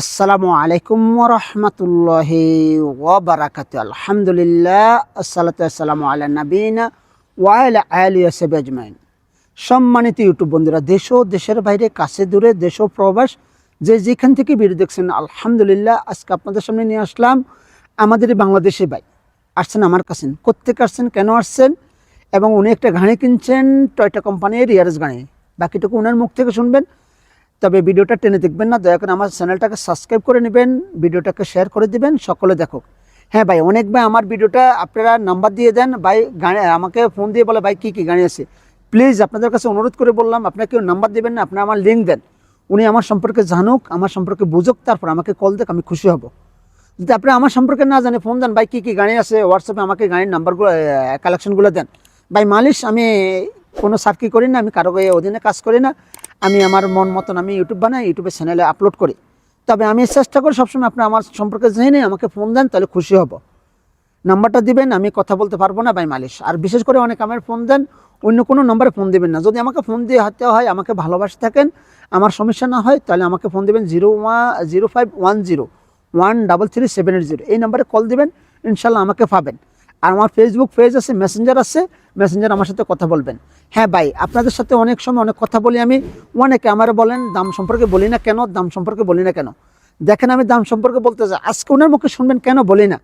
আসসালামু আলাইকুম রহমতুল্লাহ ওবরাকাত আলহামদুলিল্লাহ, আসসালাতু আসসালামু আলা নবীনা ওয়াইল আলী আসেব আজমাইন। সম্মানিত ইউটিউব বন্ধুরা, দেশ ও দেশের বাইরে, কাছে দূরে, দেশ ও প্রবাস, যে যেখান থেকে ভিডিও দেখছেন, আলহামদুলিল্লাহ, আজকে আপনাদের সামনে নিয়ে আসলাম আমাদের বাংলাদেশে ভাই। আসছেন আমার কাছে কোথেকে আসছেন, কেন আসছেন, এবং উনি একটা গাড়ি কিনছেন টয়টা কোম্পানির ইয়ারেস গাড়ি। বাকিটুকু ওনার মুখ থেকে শুনবেন। তবে ভিডিওটা টেনে দেখবেন না, দয়া করে আমার চ্যানেলটাকে সাবস্ক্রাইব করে নেবেন, ভিডিওটাকে শেয়ার করে দিবেন, সকলে দেখো হ্যাঁ ভাই, অনেক ভাই আমার ভিডিওটা আপনারা নাম্বার দিয়ে দেন, ভাই গাড়ি আমাকে ফোন দিয়ে বলে, ভাই, কী কী গাড়ি আছে? প্লিজ আপনাদের কাছে অনুরোধ করে বললাম আপনারা কেউ নাম্বার দেবেন না, আপনারা আমার লিঙ্ক দেন। উনি আমার সম্পর্কে জানুক, আমার সম্পর্কে বুঝুক, তারপর আমাকে কল দেখ আমি খুশি হব। যদি আপনি আমার সম্পর্কে না জানে ফোন দেন, ভাই, কী কী গাড়ি আছে? হোয়াটসঅ্যাপে আমাকে গাড়ির নাম্বারগুলো কালেকশনগুলো দেন। ভাই, মালিশ আমি কোনো সার্কি করি না, আমি কারও অধীনে কাজ করি না। আমি আমার মন মতন আমি ইউটিউব বানাই ইউটিউবে চ্যানেলে আপলোড করি। তবে আমি চেষ্টা করি সবসময় আপনি আমার সম্পর্কে জেনে আমাকে ফোন দেন, তাহলে খুশি হব। নাম্বারটা দিবেন, আমি কথা বলতে পারব না ভাই মালিশ আর বিশেষ করে অনেক আমার ফোন দেন, অন্য কোনো নম্বরে ফোন দিবেন না। যদি আমাকে ফোন দিয়ে হাতে হয়, আমাকে ভালোবাসে থাকেন, আমার সমস্যা না হয়, তাহলে আমাকে ফোন দিবেন zero one zero five one zero one double three seven eight zero এই নাম্বারে কল দিবেন, ইনশাল্লাহ আমাকে পাবেন। আর আমার ফেসবুক পেজ আছে মেসেঞ্জার আছে মেসেঞ্জার আমার সাথে কথা বলবেন। হ্যাঁ ভাই, আপনাদের সাথে অনেক সময় অনেক কথা বলি আমি, অনেকে আমার বলেন, দাম সম্পর্কে বলি না কেন? দাম সম্পর্কে বলি না কেন? দেখেন আমি দাম সম্পর্কে বলতে চাই, আজকে ওনার মুখে শুনবেন কেন বলি না?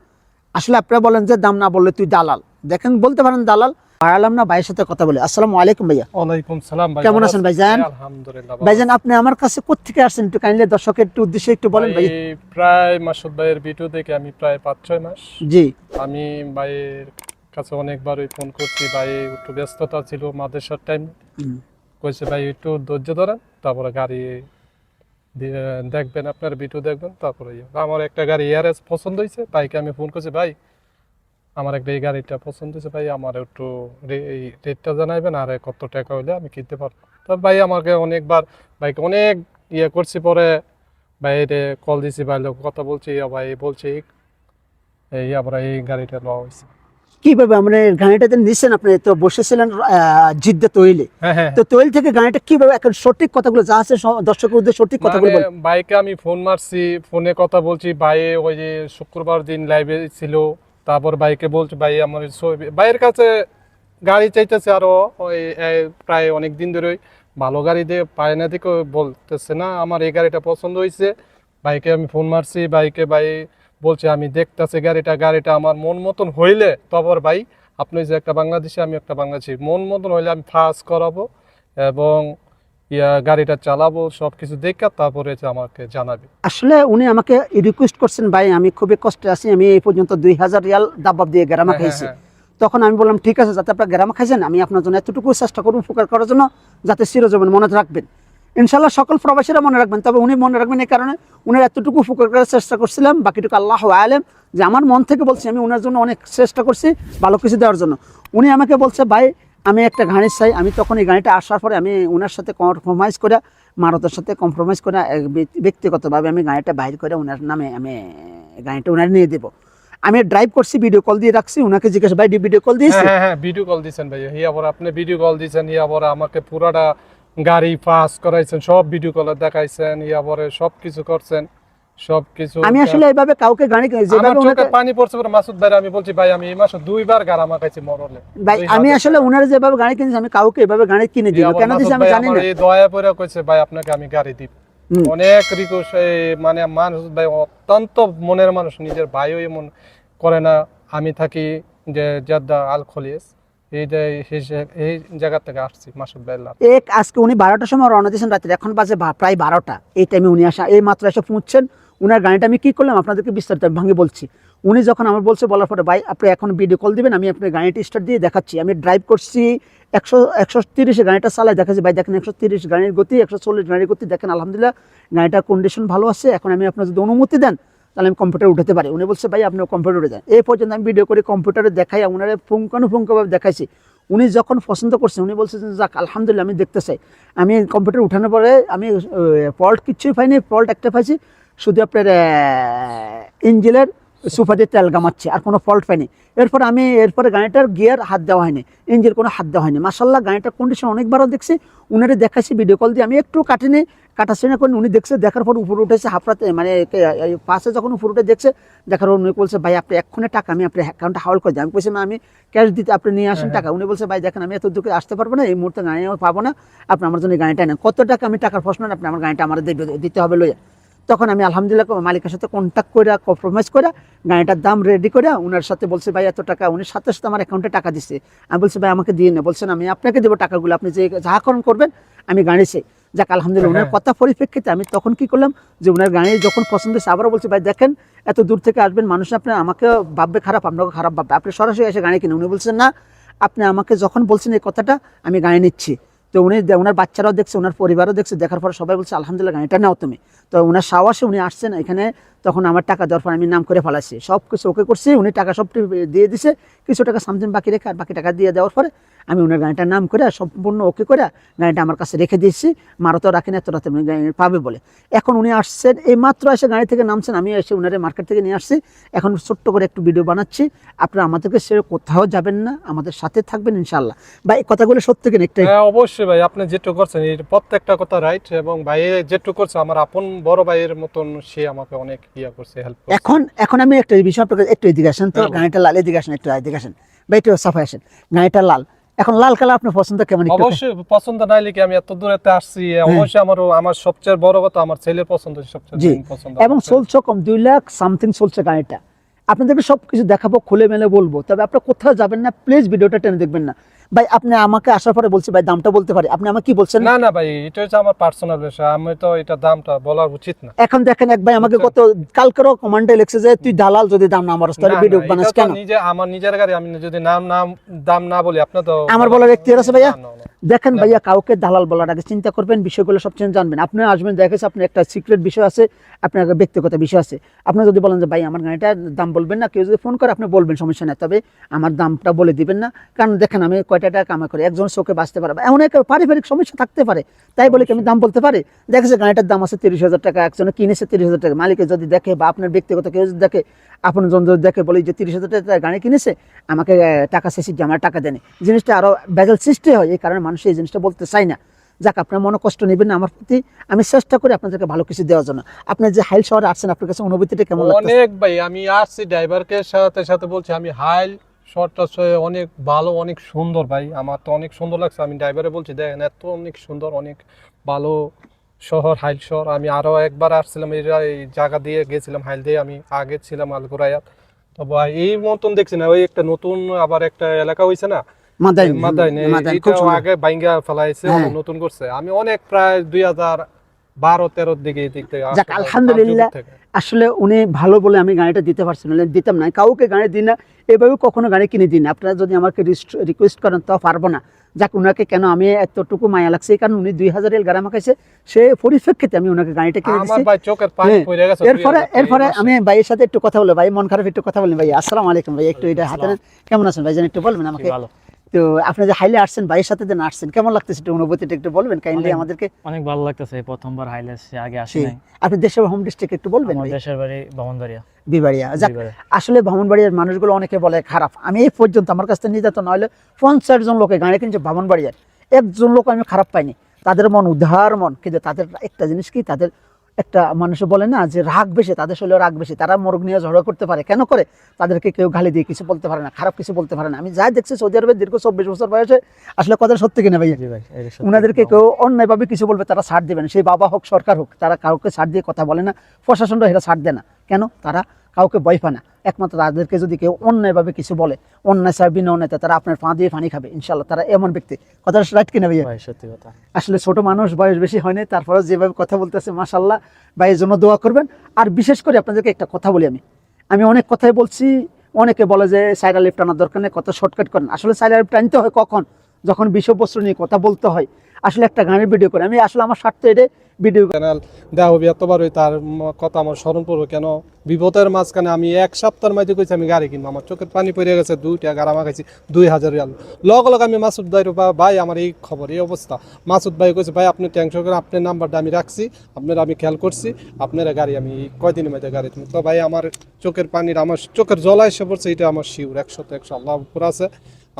আসলে আপনারা বলেন যে, দাম না বললে তুই দালাল। দেখেন, বলতে পারেন দালাল বাড়ালাম না ভাইয়ের সাথে কথা বলি। আসসালামু আলাইকুম ভাইয়া। ওয়ালাইকুম সালাম ভাই কেমন আছেন ভাইজান? আলহামদুলিল্লাহ ভাইজান আপনি আমার কাছে কোথেকে আসছেন একটু কাইন্ডলি দর্শকের একটু উদ্দেশ্যে একটু বলেন ভাই প্রায় মাসুদ ভাইয়ের ভিডিও দেখে আমি প্রায় পাঁচ ছয় মাস। জি। আমি ভাইয়ের কাছে অনেকবারই ফোন করছি ভাই একটু ব্যস্ততা ছিল মাদ্রাসার টাইম কইছে ভাই একটু ধৈর্য ধরেন তারপরে গাড়ি দেখবেন আপনার ভিডিও দেখবেন তারপরে ইয়ে। আমার একটা গাড়ি এআরএস পছন্দ হয়েছে ভাইকে আমি ফোন করছি ভাই আমার একটা এই গাড়িটা পছন্দ হয়েছে ভাই আমার একটু রেটটা জানাইবেন আর কত টাকা হইলে আমি কিনতে পারব। তো ভাই আমাকে অনেকবার ভাইকে অনেক ইয়ে করছি পরে বাইরে কল দিছি ভাই লোক কথা বলছি ইয়া ভাই বলছি এই আবার এই গাড়িটা লওয়া হয়েছে। কীভাবে? আমরা গাড়িটাতে নিচ্ছেন আপনি তো বসেছিলেন জিদ্দা তৈলে। হ্যাঁ হ্যাঁ। তো তৈল থেকে গাড়িটা কীভাবে এখন সঠিক কথাগুলো যা আছে দর্শকের উদ্দেশ্যে সঠিক কথাগুলো বাইকে আমি ফোন মারছি ফোনে কথা বলছি ভাই ওই যে শুক্রবার দিন লাইভে ছিল তারপর বাইকে বলছি, ভাই, আমার ভাইয়ের কাছে গাড়ি চাইতেছে আরও, ওই প্রায় অনেক দিন ধরে ভালো গাড়ি দিয়ে পায় না দিকে বলতেছে, না, আমার এই গাড়িটা পছন্দ হয়েছে বাইকে আমি ফোন মারছি বাইকে ভাই বলছে, আমি দেখতেছি গাড়িটা গাড়িটা আমার মন মতন হইলে তারপর ভাই, আপনি যে একটা বাংলাদেশি, আমি একটা বাংলাদেশি। মন মতন হইলে আমি ফাঁস করাবো এবং ইয়া গাড়িটা চালাবো সব কিছু দেখে তারপরে আমাকে জানাবে। আসলে উনি আমাকে রিকোয়েস্ট করছেন ভাই আমি খুবই কষ্টে আছি আমি এই পর্যন্ত দুই হাজার রিয়াল দাবাব দিয়ে গ্রামা হ্যাঁ, খাইছি। হ্যাঁ, তখন আমি বললাম ঠিক আছে যাতে আপনার গ্রামা খাইছেন আমি আপনার জন্য এতটুকু চেষ্টা করব উপকার করার জন্য যাতে চিরজীবন মনে রাখবেন। ইনশাল্লাহ সকল প্রবাসীরা মনে রাখবেন তবে উনি মনে রাখবেন এই কারণে উনার এতটুকু উপকার করার চেষ্টা করছিলাম বাকিটুকু আল্লাহ আলেম যে আমার মন থেকে বলছি আমি ওনার জন্য অনেক চেষ্টা করছি ভালো কিছু দেওয়ার জন্য। উনি আমাকে বলছে ভাই আমি একটা গাড়ি চাই, আমি তখন এই গাড়িটা আসার পরে আমি ওনার সাথে কম্প্রোমাইজ করে মারতের সাথে কম্প্রোমাইজ করে ব্যক্তিগতভাবে আমি গাড়িটা বাইর করে ওনার নামে আমি গাড়িটা ওনার নিয়ে দেবো। আমি ড্রাইভ করছি ভিডিও কল দিয়ে রাখছি ওনাকে জিজ্ঞাসা, ভাই ভিডিও কল দিয়েছি হ্যাঁ হ্যাঁ হ্যাঁ ভিডিও কল দিয়েছেন ভাই হিয়া পরে আপনি ভিডিও কল দিয়েছেন ইয়া পরে আমাকে পুরাটা গাড়ি পাস করাইছেন, সব ভিডিও কলে দেখাইছেন ইয়া পরে সব কিছু করছেন। সব কিছু আমি আসলে এইভাবে কাউকে আমার যেভাবে চোখে পানি পড়ছে পরে মাসুদ ভাই আমি বলছি ভাই আমি এই মাসে দুইবার গাড়া মাখাইছি মরলে। ভাই আমি আসলে ওনার যেভাবে গাড়ি কিনেছি আমি কাউকে এভাবে গাড়ি কিনে দিব কেন দিছি আমি জানি না। এই দয়া পরে কইছে ভাই আপনাকে আমি গাড়ি দিব। অনেক রিকোয়েস্ট মানে মানুষ ভাই অত্যন্ত মনের মানুষ নিজের ভাইও এমন করে না। আমি থাকি যে জাদ্দা আল খলিস এই যে এই জায়গা থেকে আসছি মাসুদ ভাই এক আজকে উনি বারোটার সময় রওনা দিয়েছেন রাত্রে এখন বাজে প্রায় বারোটা। এই টাইমে উনি আসা এই মাত্র এসে পৌঁছছেন উনার গাড়িটা আমি কী করলাম? আপনাদেরকে বিস্তারিত ভাঙে বলছি। উনি যখন আমার বলছে বলার পরে ভাই আপনি এখন ভিডিও কল দিবেন আমি আপনার গাড়িটা স্টার্ট দিয়ে দেখাচ্ছি। আমি ড্রাইভ করছি একশো একশো তিরিশে গাড়িটা চালাই দেখাচ্ছি ভাই দেখেন একশো তিরিশ গাড়ির গতি একশো চল্লিশ গাড়ির গতি দেখেন আলহামদুলিল্লাহ গাড়িটার কন্ডিশন ভালো আছে এখন আমি আপনার যদি অনুমতি দেন তাহলে আমি কম্পিউটার উঠাতে পারি। উনি বলছে ভাই আপনি কম্পিউটার উঠে দেন এই পর্যন্ত আমি ভিডিও করে কম্পিউটারে দেখাই ওনারা পুঙ্খানুপুঙ্খভাবে দেখাইছি। উনি যখন পছন্দ করছেন উনি বলছে যে, যাক আলহামদুলিল্লাহ আমি দেখতে চাই আমি কম্পিউটার উঠানোর পরে আমি ফল্ট কিচ্ছুই পাইনি ফল্ট একটা পাইছি। শুধু আপনার ইঞ্জিনের সুফা দিয়ে তেল গামাচ্ছে আর কোনো ফল্ট পাইনি এরপর আমি এরপরে গাড়িটার গিয়ার হাত দেওয়া হয়নি ইঞ্জিন কোনো হাত দেওয়া হয়নি। মাসাল্লাহ গাড়িটার কন্ডিশন অনেকবারও দেখছি উনারে দেখাচ্ছি ভিডিও কল দিয়ে। আমি একটু কাটিনি কাটাচ্ছি না করে উনি দেখছে দেখার পর উপরে উঠেছে হাফরাতে মানে পাশে যখন উপরে উঠে দেখছে দেখার পর উনি বলছে ভাই আপনি এক্ষণে টাকা আমি আপনার অ্যাকাউন্টে হাওল করে দিই। আমি বলছি "মা, আমি ক্যাশ দিতে আপনি নিয়ে আসেন টাকা। উনি বলছে ভাই দেখেন আমি এত দূরে আসতে পারব না এই মুহূর্তে গাড়ি আমি পাবো না আপনি আমার জন্য গাড়িটা নেন কত টাকা আমি টাকার প্রশ্ন আপনি আমার গাড়িটা আমার দিতে হবে লইয়া। তখন আমি আলহামদুলিল্লাহ মালিকের সাথে কন্ট্যাক্ট করে কম্প্রোমাইজ করে গাড়িটার দাম রেডি করে ওনার সাথে বলছে ভাই এত টাকা। উনি সাথে সাথে আমার অ্যাকাউন্টে টাকা দিচ্ছে আমি বলছি ভাই আমাকে দিয়ে নে। বলছেন আমি আপনাকে দেবো টাকাগুলো আপনি যে যাহাকরণ করবেন আমি গাড়ি চাই। যাক আলহামদুলিল্লাহ ওনার কথা পরিপ্রেক্ষিতে আমি তখন কি করলাম যে ওনার গাড়ি যখন পছন্দ হয়েছে আবারও বলছি ভাই দেখেন এত দূর থেকে আসবেন মানুষ আপনি আমাকে ভাববে খারাপ আপনাকে খারাপ ভাববে। আপনি সরাসরি এসে গাড়ি কিনে উনি বলছেন না আপনি আমাকে যখন বলছেন এই কথাটা আমি গাড়ি নিচ্ছি। তো উনি ওনার বাচ্চারাও দেখছে ওনার পরিবারও দেখছে, দেখার পর সবাই বলছে, আলহামদুলিল্লাহ গাড়িটা নাও তুমি। তো ওনার সাহসে উনি আসছেন এখানে। তখন আমার টাকা দেওয়ার পর আমি নাম করে ফেলাচ্ছি সব কিছু ওকে করছি, উনি টাকা সব দিয়ে দিছে, কিছু টাকা সামথিং বাকি রেখে আর বাকি টাকা দিয়ে দেওয়ার পরে আমি ওনার গাড়িটার নাম করে সম্পূর্ণ ওকে করে গাড়িটা আমার কাছে রেখে দিয়েছি। মারতো রাখেন এত রাতে পাবে বলে। এখন উনি আসছেন, এই মাত্র এসে গাড়ি থেকে নামছেন, আমি এসে উনারে মার্কেট থেকে নিয়ে আসছি। এখন ছোট্ট করে একটু ভিডিও বানাচ্ছি। আপনারা আমাদেরকে সে কোথাও যাবেন না, আমাদের সাথে থাকবেন ইনশাল্লাহ এই কথাগুলো সত্যি কিনা একটাই হ্যাঁ অবশ্যই ভাই, আপনি যেটুকু করছেন প্রত্যেকটা কথা রাইট এবং ভাই যেটুকু করছে, আমার আপন বড় ভাইয়ের মতন সে আমাকে অনেক ইয়া করছে হেল্প এখন এখন আমি একটা বিষয় আপনাকে একটু এদিকে আসেন তো হ্যাঁ। গাড়িটা লাল এদিকে আসেন একটু এদিকে আসেন। বা একটু সাফাই আসেন। গাড়িটা লাল। এখন লাল কালার আপনার পছন্দ কেমন অবশ্যই পছন্দ নাই লিখে আমি এত দূরেতে আসছি? অবশ্যই আমার আমার সবচেয়ে বড় কথা আমার ছেলের পছন্দ সবচেয়ে পছন্দ এবং চলছে কম দুই লাখ সামথিং চলছে গাড়িটা। আপনাদেরকে সব কিছু দেখাবো খুলে মেলে বলব। তবে আপনার কোথাও যাবেন না প্লিজ ভিডিওটা টেনে দেখবেন না। ভাই আপনি আমাকে আসার পরে বলছি ভাই দামটা বলতে পারি। আপনি আমাকে কি বলছেন? না না ভাই এটা হচ্ছে আমার পার্সোনাল বিষয়। আমি তো এটা দামটা বলার উচিত না। এখন দেখেন এক ভাই আমাকে কত কালকেরও কমান্ডে লিখছে যে তুই দালাল যদি দাম না মারস তাহলে ভিডিও বানাস কেন? নিজে আমার নিজের গাড়ি আমি যদি নাম নাম দাম না বলি আপনি তো আমার বলার এখতিয়ার আছে ভাইয়া? দেখেন ভাইয়া কাউকে দালাল বলার আগে চিন্তা করবেন বিষয়গুলো সবচেয়ে জানবেন। আপনি আসবেন দেখেছে আপনার একটা সিক্রেট বিষয় আছে আপনার একটা ব্যক্তিগত বিষয় আছে। আপনি যদি বলেন যে ভাই আমার গাড়িটা দাম বলবেন না কেউ যদি ফোন করে আপনি বলবেন সমস্যা নেই। তবে আমার দামটা বলে দিবেন না। কারণ দেখেন আমি কয়টা টাকা কামাই করি, একজন চোখে বাঁচতে পারে এমন একটা পারিবারিক সমস্যা থাকতে পারে। তাই বলে কি আমি দাম বলতে পারি? দেখেছে গাড়িটার দাম আছে তিরিশ হাজার টাকা, একজনে কিনেছে তিরিশ হাজার টাকা। মালিকে যদি দেখে বা আপনার ব্যক্তিগত কেউ যদি দেখে, আপন জন যদি দেখে, বলি যে তিরিশ হাজার টাকা গাড়ি কিনেছে, আমাকে টাকা শেষে আমার টাকা দেনে। জিনিসটা আরও বেজাল সৃষ্টি হয়, এই কারণে মানুষ এই জিনিসটা বলতে চায় না। যাক, আপনার মনে কষ্ট নেবেন না, আমার প্রতি আমি চেষ্টা করি আপনাদেরকে ভালো কিছু দেওয়ার জন্য। আপনি যে হাইল শহরে আসছেন আপনার কাছে অনুভূতিটা কেমন অনেক ভাই, আমি আসছি ড্রাইভারকে সাথে সাথে বলছি, আমি হাইল শর্টটা অনেক ভালো অনেক সুন্দর ভাই। আমার তো অনেক সুন্দর লাগছে। আমি ড্রাইভারে বলছি দেখেন এত অনেক সুন্দর অনেক ভালো শহর হাইল শহর। আমি আরও একবার আসছিলাম এই জায়গা দিয়ে গেছিলাম হাইল দিয়ে। আমি আগে ছিলাম আলগোরায়াত তো ভাই এই মতন দেখছি না ওই একটা নতুন আবার একটা এলাকা হয়েছে না। আগে বাইঙ্গা ফেলাইছে হ্যাঁ। নতুন করছে। আমি অনেক প্রায় দুই হাজার বারো তেরোর দিকে আলহামদুলিল্লাহ। থেকে। আসলে উনি ভালো বলে আমি গাড়িটা দিতে পারছি না দিতাম না। কাউকে গাড়ি দিই না এভাবে কখনো গাড়ি কিনে দিন আপনারা যদি আমাকে রিকোয়েস্ট করেন তাও পারব না। যাক ওনাকে কেন আমি এতটুকু মায়া লাগছে? কারণ উনি দুই হাজার এল গাড়ি এসে সে পরিপ্রেক্ষিতে আমি ওনাকে গাড়িটা কিনে দিচ্ছি হ্যাঁ, এরপরে এরপরে। আমি ভাইয়ের সাথে একটু কথা বলে ভাই মন খারাপ একটু কথা বলেন ভাই আসসালামু আলাইকুম। ভাই একটু এটা হাতে। কেমন আছেন? ভাই যেন একটু বলবেন আমাকে। তো আপনি যে হাইলে আসছেন ভাইয়ের সাথে যে আসছেন কেমন লাগতেছে একটু অনুভূতিটা একটু বলবেন? কাইন্ডলি আমাদেরকে অনেক ভালো লাগতেছে প্রথমবার হাইলে আসছি আগে আসি নাই। আপনি দেশের হোম ডিস্ট্রিক্ট একটু বলবেন আমার দেশের বাড়ি বিবাড়িয়া। যাক আসলে ভ্রমণবাড়িয়ার মানুষগুলো অনেকে বলে খারাপ। আমি এই পর্যন্ত আমার কাছ থেকে নির্যাতন হলে পঞ্চাশ জন লোকে গাড়ি কিনছে ভ্রমণবাড়িয়ার একজন লোক আমি খারাপ পাইনি। তাদের মন উদ্ধার মন কিন্তু তাদের একটা জিনিস কি? তাদের একটা মানুষ বলে না যে রাগ বেশি তাদের শরীরে রাগ বেশি। তারা মরগ নিয়ে ঝগড়া করতে পারে। কেন করে? তাদেরকে কেউ গালি দিয়ে কিছু বলতে পারে না খারাপ কিছু বলতে পারে না। আমি যাই দেখছি সৌদি আরবে দীর্ঘ চব্বিশ বছর বয়সে আসলে কথা সত্যি কিনা ভাই ওনাদেরকে কেউ অন্যায়ভাবে কিছু বলবে তারা ছাড় দেবে না। সেই বাবা হোক সরকার হোক তারা কাউকে ছাড় দিয়ে কথা বলে না। প্রশাসনটা এরা ছাড় দেয় না। কেন? তারা কাউকে ভয় পায় না। একমাত্র তাদেরকে যদি কেউ অন্যায়ভাবে কিছু বলে অন্যায় ছাড় বিনা অন্যায় তারা আপনার পা দিয়ে পানি খাবে ইনশাল্লাহ তারা এমন ব্যক্তি। কথাটা রাইট কিনা ভাইয়া? ভাই সত্যি কথা। আসলে ছোট মানুষ বয়স বেশি হয়নি তারপরে যেভাবে কথা বলতেছে মাসাল্লাহ ভাইয়ের জন্য দোয়া করবেন। আর বিশেষ করে আপনাদেরকে একটা কথা বলি আমি। আমি অনেক কথাই বলছি অনেকে বলে যে সাইরা লিফট আনার দরকার নেই কত শর্টকাট করেন। আসলে সাইরা লিফট আনতে হয় কখন? যখন বিষয়বস্তু নিয়ে কথা বলতে হয় আসলে একটা গানের ভিডিও করে। আমি আসলে আমার স্বার্থে এটা ভিডিও চ্যানেল হবে এতবার ওই তার কথা আমার স্মরণ পড়বে কেন? বিপদের মাঝখানে আমি এক সপ্তাহের মধ্যে কইছি, আমি গাড়ি কিনবো। আমার চোখের পানি পড়ে গেছে, দুইটা গাড়া মাখাইছি, দুই হাজার রিয়াল। লগ লগ আমি মাসুদ ভাই ভাই, আমার এই খবর, এই অবস্থা। মাসুদ ভাই কইছে, ভাই, আপনি টেনশন করেন, আপনার নাম্বারটা আমি রাখছি, আপনার আমি খেয়াল করছি, আপনার গাড়ি আমি কয়দিনের মধ্যে গাড়ি তো ভাই, আমার চোখের পানির, আমার চোখের জলা এসে পড়ছে, এটা আমার শিউর একশো তো একশো আল্লাহ উপর আছে।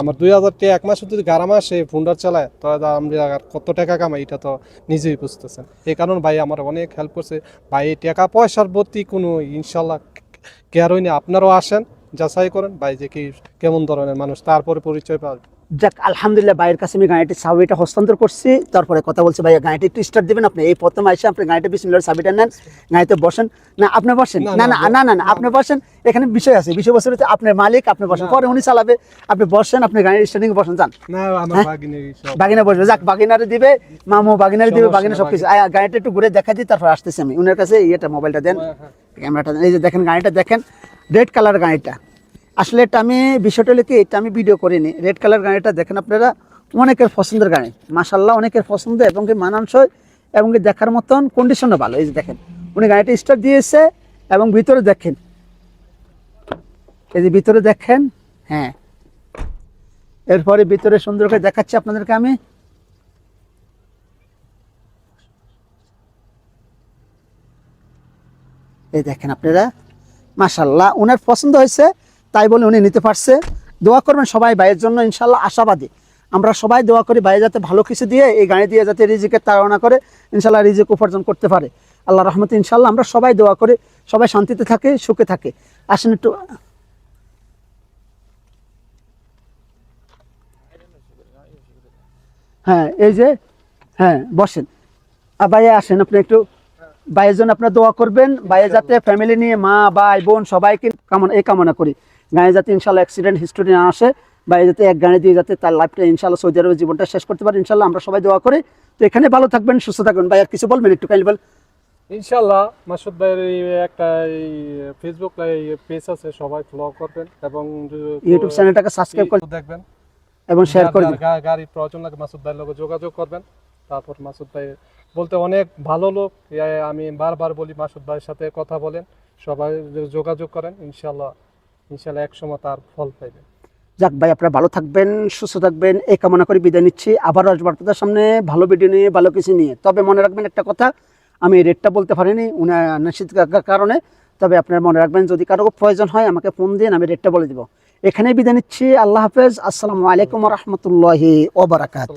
আমার দুই হাজার টাকা এক মাসে যদি গারা মাসে ফুন্ডার চালায়, তাহলে আমি আর কত টাকা কামাই, এটা তো নিজেই বুঝতেছেন। এই কারণ ভাই আমার অনেক হেল্প করছে। ভাই টাকা পয়সার প্রতি কোনো ইনশাল্লাহ কেয়ার হয়নি আপনারাও আসেন, যাচাই করেন। ভাই, যে কি কেমন ধরনের মানুষ, তারপরে পরিচয় পাওয়া যাক আলহামদুলিল্লাহ ভাইয়ের কাছে আমি গাড়িটির চাবিটা হস্তান্তর করছি। তারপরে কথা বলছি ভাইয়া গাড়িটি একটু স্টার্ট দিবেন আপনি? এই প্রথম এসে আপনি গাড়িটা বিসমিল্লার চাবিটা নেন গাড়িতে বসেন। না আপনি বসেন। না, না না, না না আপনি বসেন। এখানে বিষয় আছে। বিষয় বসে রয়েছে আপনার মালিক আপনি বসেন। পরে উনি চালাবে। আপনি বসেন আপনি গাড়ির স্টার্টিং বসেন যান। হ্যাঁ? বাগিনা বসবে। যাক বাগিনারে দিবে মামু বাগিনারে দিবে বাগিনা সব কিছু গাড়িটা একটু ঘুরে দেখা দিই তারপর আসতেছি আমি। উনার কাছে ইয়েটা মোবাইলটা দেন। হ্যাঁ, হ্যাঁ। ক্যামেরাটা দেন। এই যে দেখেন গাড়িটা দেখেন। রেড কালার গাড়িটা। আসলে এটা আমি বিষয়টা হলো কি, এটা আমি ভিডিও করিনি। রেড কালার গাড়িটা দেখেন আপনারা, অনেকের পছন্দের গাড়ি। মাসাল্লাহ অনেকের পছন্দ এবং কি মানানসই এবং কি দেখার মতন কন্ডিশনও ভালো। এই যে দেখেন, উনি গাড়িটা স্টার্ট দিয়েছে এবং ভিতরে দেখেন। এই যে ভিতরে দেখেন হ্যাঁ। এরপরে ভিতরে সুন্দর করে দেখাচ্ছি আপনাদেরকে আমি। এই দেখেন আপনারা মাশাল্লাহ ওনার পছন্দ হয়েছে। তাই বলে উনি নিতে পারছে। দোয়া করবেন সবাই ভাইয়ের জন্য, ইনশাল্লাহ আশাবাদী। আমরা সবাই দোয়া করি ভাই যাতে ভালো কিছু দিয়ে, এই গাড়ি দিয়ে যাতে রিজিকের তাড়না করে, ইনশাল্লাহ রিজিক উপার্জন করতে পারে। আল্লাহ রহমতে ইনশাল্লাহ আমরা সবাই দোয়া করি, সবাই শান্তিতে থাকে, সুখে থাকে। আসেন একটু। হ্যাঁ এই যে হ্যাঁ বসেন। আর ভাইয়া আসেন আপনি একটু। ভাইয়ের জন্য আপনার দোয়া করবেন ভাইয়ের যাতে ফ্যামিলি নিয়ে মা, ভাই, বোন সবাইকে কামনা, এই কামনা করি। গায়ে যাতে ইনশাল্লাহ অ্যাক্সিডেন্ট হিস্টোরি না আসে ভাই যাতে এক গাড়ি দিয়ে যাতে তার লাইফটা ইনশাল্লাহ সৌদি আরবের জীবনটা শেষ করতে পারে ইনশাল্লাহ আমরা সবাই দোয়া করি। তো এখানে ভালো থাকবেন সুস্থ থাকবেন। ভাই আর কিছু বলবেন একটু বল ইনশাল্লাহ মাসুদ ভাইয়ের এই একটা এই ফেসবুক পেজ আছে সবাই ফলো করবেন এবং ইউটিউব চ্যানেলটাকে সাবস্ক্রাইব করে দেখবেন। এবং শেয়ার করে যার দিন গা- গাড়ির প্রয়োজন লাগে মাসুদ ভাইয়ের লোক যোগাযোগ করবেন। তারপর মাসুদ ভাই বলতে অনেক ভালো লোক আমি বারবার বলি মাসুদ ভাইয়ের সাথে কথা বলেন সবাই যোগাযোগ করেন ইনশাল্লাহ। ইনশাল্লাহ এক সময় তার ফল পাইবেন যাক ভাই আপনারা ভালো থাকবেন সুস্থ থাকবেন এই কামনা করে বিদায় নিচ্ছি। আবারও আসব আপনাদের সামনে ভালো ভিডিও নিয়ে ভালো কিছু নিয়ে। তবে মনে রাখবেন একটা কথা আমি রেটটা বলতে পারিনি উনি নিশ্চিত কারণে। তবে আপনারা মনে রাখবেন যদি কারও প্রয়োজন হয় আমাকে ফোন দিন আমি রেটটা বলে দিব। এখানেই বিদায় নিচ্ছি আল্লাহ হাফেজ আসসালামু আলাইকুম রহমতুল্লাহি ওবরাকাত